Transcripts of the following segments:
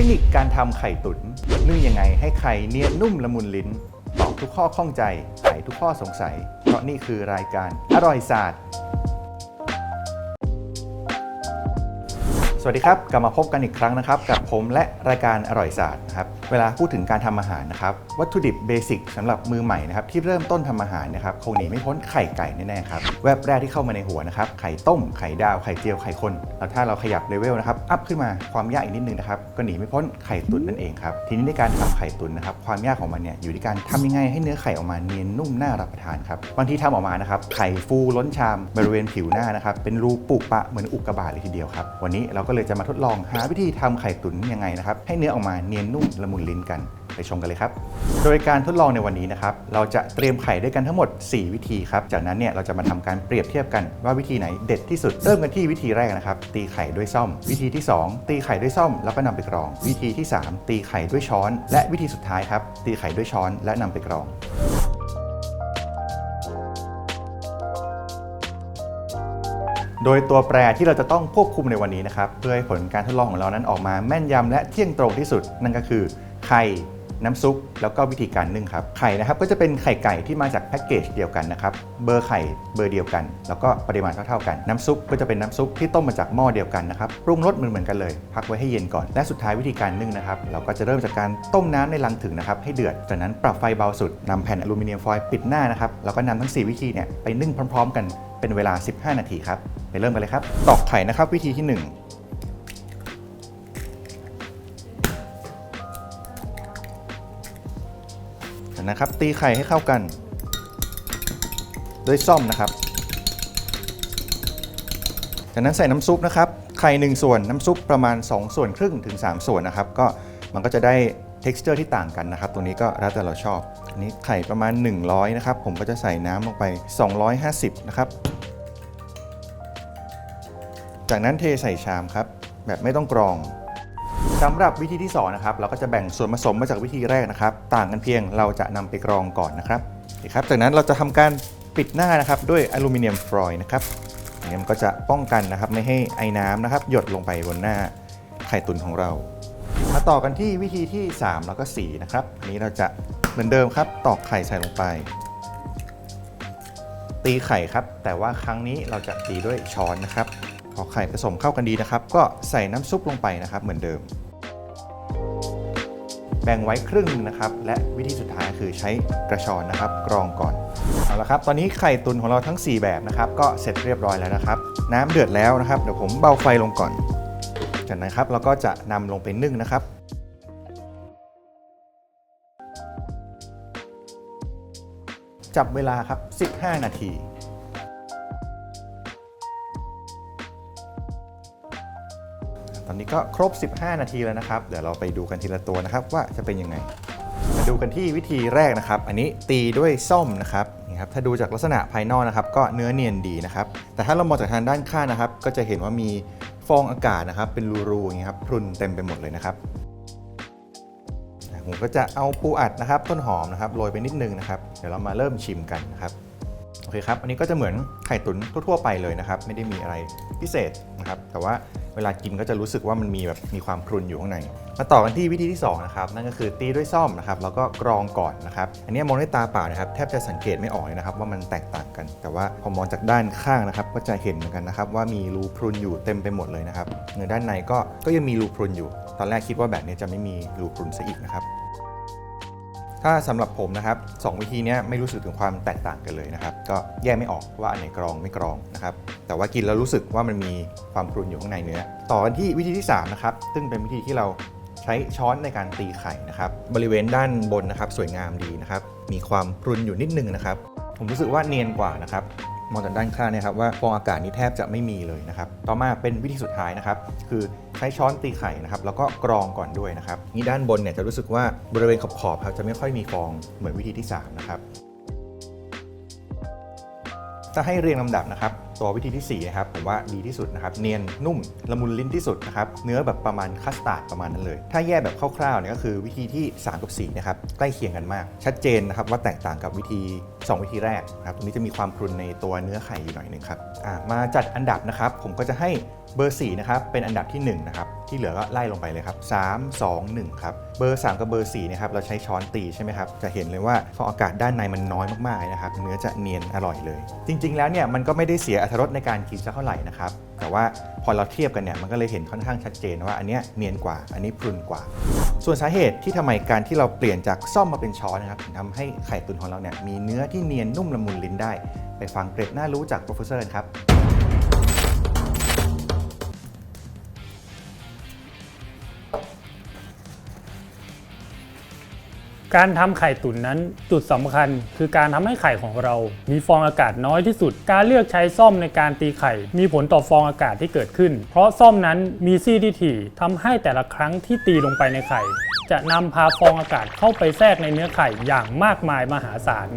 คนิคการทำไข่ตุ๋นนึ่งยังไงให้ไข่เนียนนุ่มละมุนลิ้น ตอบทุกข้อข้องใจไขทุกข้อสงสัย เพราะนี่คือรายการอร่อยศาสตร์ สวัสดีครับ กลับมาพบกันอีกครั้งนะครับ กับผมและรายการอร่อยศาสตร์นะครับเวลาพูดถึงการทำอาหารนะครับ วัตถุดิบเบสิกสำหรับมือใหม่นะครับที่เริ่มต้นทำอาหารนะครับคงหนีไม่พ้นไข่ไก่แน่ๆครับแวบแรกที่เข้ามาในหัวนะครับไข่ต้มไข่ดาวไข่เจียวไข่คนแล้วถ้าเราขยับเลเวลนะครับอัพขึ้นมาความยากอีกนิดนึงนะครับก็หนีไม่พ้นไข่ตุ๋นนั่นเองครับทีนี้ในการทำไข่ตุ๋นนะครับความยากของมันเนี่ยอยู่ที่การทำยังไงให้เนื้อไข่ออกมาเนียนนุ่มน่ารับประทานครับบางทีทำออกมานะครับไข่ฟูล้นชามบริเวณผิวหน้านะครับเป็นรูปุปะเหมือนอุกกาบาตเลยทีเดียวครับวันนี้เราก็เลยจะมาทดลองหาวิธีทำไข่ตุ๋นยังไงนะครับ ให้เนื้อออกมาเนียนนุ่มละมุนลิ้นกันไปชมกันเลยครับ โดยการทดลองในวันนี้นะครับ เราจะเตรียมไข่ด้วยกันทั้งหมด 4 วิธีครับ จากนั้นเนี่ยเราจะมาทำการเปรียบเทียบกันว่าวิธีไหนเด็ดที่สุด เริ่มกันที่วิธีแรกนะครับ ตีไข่ด้วยซ่อม วิธีที่ 2 ตีไข่ด้วยซ่อมแล้วก็นำไปกรอง วิธีที่ 3 ตีไข่ด้วยช้อน และวิธีสุดท้ายครับ ตีไข่ด้วยช้อนและนำไปกรอง โดยตัวแปรที่เราจะต้องควบคุมในวันนี้นะครับเพื่อให้ผลการทดลองของเรานั้นออกมาแม่นยำและเที่ยงตรงที่สุด นั่นก็คือไข่น้ำซุปแล้วก็วิธีการนึ่งครับไข่นะครับก็จะเป็นไข่ไก่ที่มาจากแพ็กเกจเดียวกันนะครับเบอร์ไข่เบอร์เดียวกัน แล้วก็ปริมาณเท่าๆกันน้ำซุปก็จะเป็นน้ำซุปที่ต้มมาจากหม้อเดียวกันนะครับปรุงรสเหมือนๆกันเลย พักไว้ให้เย็นก่อนและสุดท้ายวิธีการนึ่งนะครับเราก็จะเริ่มจากการต้มน้ำในลังถึงนะครับให้เดือดจากนั้นปรับไฟเบาสุดนำแผ่นอลูมิเนียมฟอยล์ปิดหน้านะครับแล้วก็นำทั้ง 4 วิธีเนี่ยไปนึ่งพร้อม ๆ กันเป็นเวลา 15 นาทีครับ ไปเริ่มกันเลยครับ ตอกไข่นะครับวิธีที่หนึ่งนะครับตีไข่ให้เข้ากันด้วยซ่อมนะครับ จากนั้นใส่น้ำซุปนะครับ ไข่ 1 ส่วนน้ำซุปประมาณ 2 ส่วนครึ่งถึง 3 ส่วนนะครับ ก็มันก็จะได้ texture ที่ต่างกันนะครับตรงนี้ก็แล้วแต่เราชอบ อันนี้ไข่ประมาณ 100 นะครับ ผมก็จะใส่น้ำลงไป 250 นะครับ จากนั้นเทใส่ชามครับ แบบไม่ต้องกรองสำหรับวิธีที่2นะครับเราก็จะแบ่งส่วนผสมมาจากวิธีแรกนะครับ ต่างกันเพียงเราจะนำไปกรองก่อนนะครับครับ จากนั้นเราจะทำการปิดหน้านะครับด้วยอลูมิเนียมฟอยล์นะครับอันนี้มันก็จะป้องกันนะครับไม่ให้ไอ้น้ำนะครับ หยดลงไปบนหน้าไข่ตุ๋นของเรา มาต่อกันที่วิธีที่ 3 แล้วก็4นะครับอันนี้เราจะเหมือนเดิมครับ ตอกไข่ใส่ลงไป ตีไข่ครับ แต่ว่าครั้งนี้เราจะตีด้วยช้อนนะครับ อไข่ผสมเข้ากันดีนะครับ ก็ใส่น้ำซุปลงไปนะครับเหมือนเดิม แบ่งไว้ครึ่งหนึ่งนะครับ และวิธีสุดท้ายคือใช้กระชอนนะครับ กรองก่อนเอาละครับตอนนี้ไข่ตุนของเราทั้ง 4 แบบนะครับ ก็เสร็จเรียบร้อยแล้วนะครับ น้ำเดือดแล้วนะครับเดี๋ยวผมเบาไฟลงก่อน จากนั้นครับเราก็จะนำลงไปนึ่งนะครับจับเวลาครับ 15 นาที นี้ก็ครบ 15 นาทีแล้วนะครับ เดี๋ยวเราไปดูกันทีละตัวนะครับว่าจะเป็นยังไง มาดูกันที่วิธีแรกนะครับ อันนี้ตีด้วยส้มนะครับนี่ครับถ้าดูจากลักษณะภายนอกนะครับ ก็เนื้อเนียนดีนะครับ แต่ถ้าเรามองจากทางด้านข้างนะครับ ก็จะเห็นว่ามีฟองอากาศนะครับ เป็นรูๆอย่างนี้ครับพรุนเต็มไปหมดเลยนะครับผมก็จะเอาปูอัดนะครับ ต้นหอมนะครับโรยไปนิดนึงนะครับ เดี๋ยวเรามาเริ่มชิมกันนะครับโอเคครับ อันนี้ก็จะเหมือนไข่ตุ๋นทั่วๆไปเลยนะครับ ไม่ได้มีอะไรพิเศษนะครับ แต่ว่า เวลากินก็จะรู้สึกว่ามันมีแบบมีความพรุนอยู่ข้างใน มาต่อกันที่วิธีที่2นะครับนั่นก็คือตีด้วยซ่อมนะครับแล้วก็กรองก่อนนะครับอันนี้มองด้วยตาเปล่านะครับแทบจะสังเกตไม่ออกเลยนะครับว่ามันแตกต่างกัน แต่ว่าพอมองจากด้านข้างนะครับก็จะเห็นเหมือนกันนะครับว่ามีรูพรุนอยู่เต็มไปหมดเลยนะครับเนื้อด้านในก็ก็ยังมีรูพรุนอยู่ ตอนแรกคิดว่าแบบนี้จะไม่มีรูพรุนซะอีกนะครับ ถ้าสำหรับผมนะครับสองวิธีนี้ไม่รู้สึกถึงความแตกต่างกันเลยนะครับ ก็แยกไม่ออกว่าอันไหนกรองไม่กรองนะครับ แต่ว่ากินแล้วรู้สึกว่ามันมีความพรุนอยู่ข้างในเนื้อ ต่อกันที่วิธีที่3นะครับ ซึ่งเป็นวิธีที่เราใช้ช้อนในการตีไข่นะครับ บริเวณด้านบนนะครับ สวยงามดีนะครับ มีความพรุนอยู่นิดนึงนะครับ ผมรู้สึกว่าเนียนกว่านะครับมองจากด้านข้างเนะครับว่าฟองอากาศนี้แทบจะไม่มีเลยนะครับ ต่อมาเป็นวิธีสุดท้ายนะครับ คือ ช้ช้อนตีไข่นะครับแล้วก็กรองก่อนด้วยนะครับนี่ด้านบนเนี่ยจะรู้สึกว่าบริเวณขอบๆครับจะไม่ค่อยมีฟองเหมือนวิธีที่3นะครับ ถ้าให้เรียงลำดับนะครับตัววิธีที่4นะครับผมว่าดีที่สุดนะครับเนียนนุ่มละมุนลิ้นที่สุดนะครับเนื้อแบบประมาณคัสตาร์ดประมาณนั้นเลย ถ้าแยกแบบคร่าวๆเนี่ยก็คือวิธีที่ 3 กับ 4 นะครับใกล้เคียงกันมาก ชัดเจนนะครับว่าแตกต่างกับวิธี 2 วิธีแรกนะครับตรงนี้จะมีความพรุนในตัวเนื้อไข่อยู่หน่อยหนึงครับมาจัดอันดับนะครับผมก็จะให้เบอร์4นะครับเป็นอันดับที่1นะครับ ที่เหลือก็ไล่ลงไปเลยครับ3 2 1ครับเบอร์ 3 กับเบอร์ 4 นะครับ เราใช้ช้อนตีใช่ไหมครับ จะเห็นเลยว่าฟองอากาศด้านในมันน้อยมากๆนะครับ เนื้อจะเนียนอร่อยเลย จริง ๆ แล้วเนี่ยมันก็ไม่ได้เสียอรรถรสในการกินสักเท่าไหร่นะครับ แต่ว่าพอเราเทียบกันเนี่ยมันก็เลยเห็นค่อนข้างชัดเจนว่าอันเนี้ยเนียนกว่า อันนี้พรุนกว่า ส่วนสาเหตุที่ทำไมการที่เราเปลี่ยนจากซ่อมมาเป็นช้อนนะครับถึงทำให้ไข่ตุ๋นของเราเนี่ยมีเนื้อที่เนียนนุ่มละมุนลิ้นได้ ไปฟังเกร็ดน่ารู้จากโปรเฟสเซอร์ครับ การทำไข่ตุ๋นนั้นจุดสำคัญ คือการทำให้ไข่ของเรา มีฟองอากาศน้อยที่สุด การเลือกใช้ซ่อมในการตีไข่ มีผลต่อฟองอากาศที่เกิดขึ้น เพราะซ่อมนั้นมีซี่ที่ถี่ทำให้แต่ละครั้งที่ตีลงไปในไข่ จะนำพาฟองอากาศเข้าไปแทรกในเนื้อไข่อย่างมากมายมหาศาล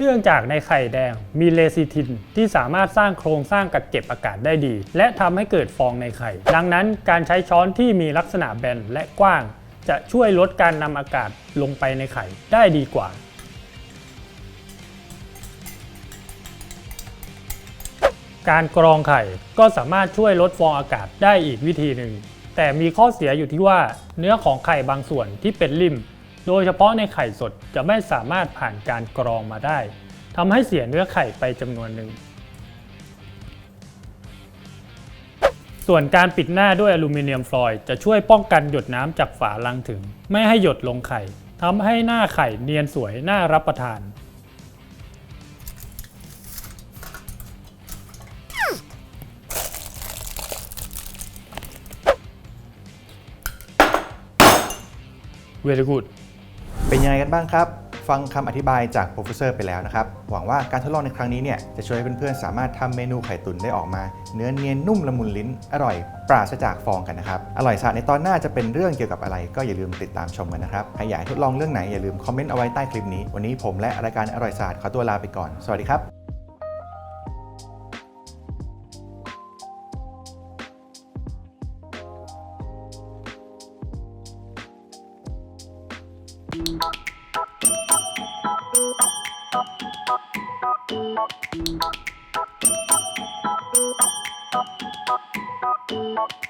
เนื่องจากในไข่แดงมีเลซิทินที่สามารถสร้างโครงสร้างกักเก็บอากาศได้ดี และทำให้เกิดฟองในไข่ ดังนั้นการใช้ช้อนที่มีลักษณะแบนและกว้าง จะช่วยลดการนำอากาศลงไปในไข่ได้ดีกว่าการกรองไข่ก็สามารถช่วยลดฟองอากาศได้อีกวิธีหนึ่ง แต่มีข้อเสียอยู่ที่ว่าเนื้อของไข่บางส่วนที่เป็นริ่ม โดยเฉพาะในไข่สดจะไม่สามารถผ่านการกรองมาได้ทำให้เสียเนื้อไข่ไปจำนวนหนึ่ง ส่วนการปิดหน้าด้วยอลูมิเนียมฟลอยด์จะช่วยป้องกันหยดน้ำจากฝาลังถึง ไม่ให้หยดลงไข่ทำให้หน้าไข่เนียนสวยน่ารับประทาน Very good เป็นยังไงกันบ้างครับ ฟังคำอธิบายจากโปรเฟสเซอร์ไปแล้วนะครับ หวังว่าการทดลองในครั้งนี้เนี่ยจะช่วยให้เพื่อนๆ สามารถทำเมนูไข่ตุ๋นได้ออกมา เนื้อเนียนนุ่มละมุนลิ้น อร่อย ปราศจากฟองกันนะครับ อร่อยสะในตอนหน้าจะเป็นเรื่องเกี่ยวกับอะไร ก็อย่าลืมติดตามชมกันนะครับใครอยากทดลองเรื่องไหนอย่าลืมคอมเมนต์เอาไว้ใต้คลิปนี้ วันนี้ผมและรายการอร่อยศาสตร์ขอตัวลาไปก่อน สวัสดีครับ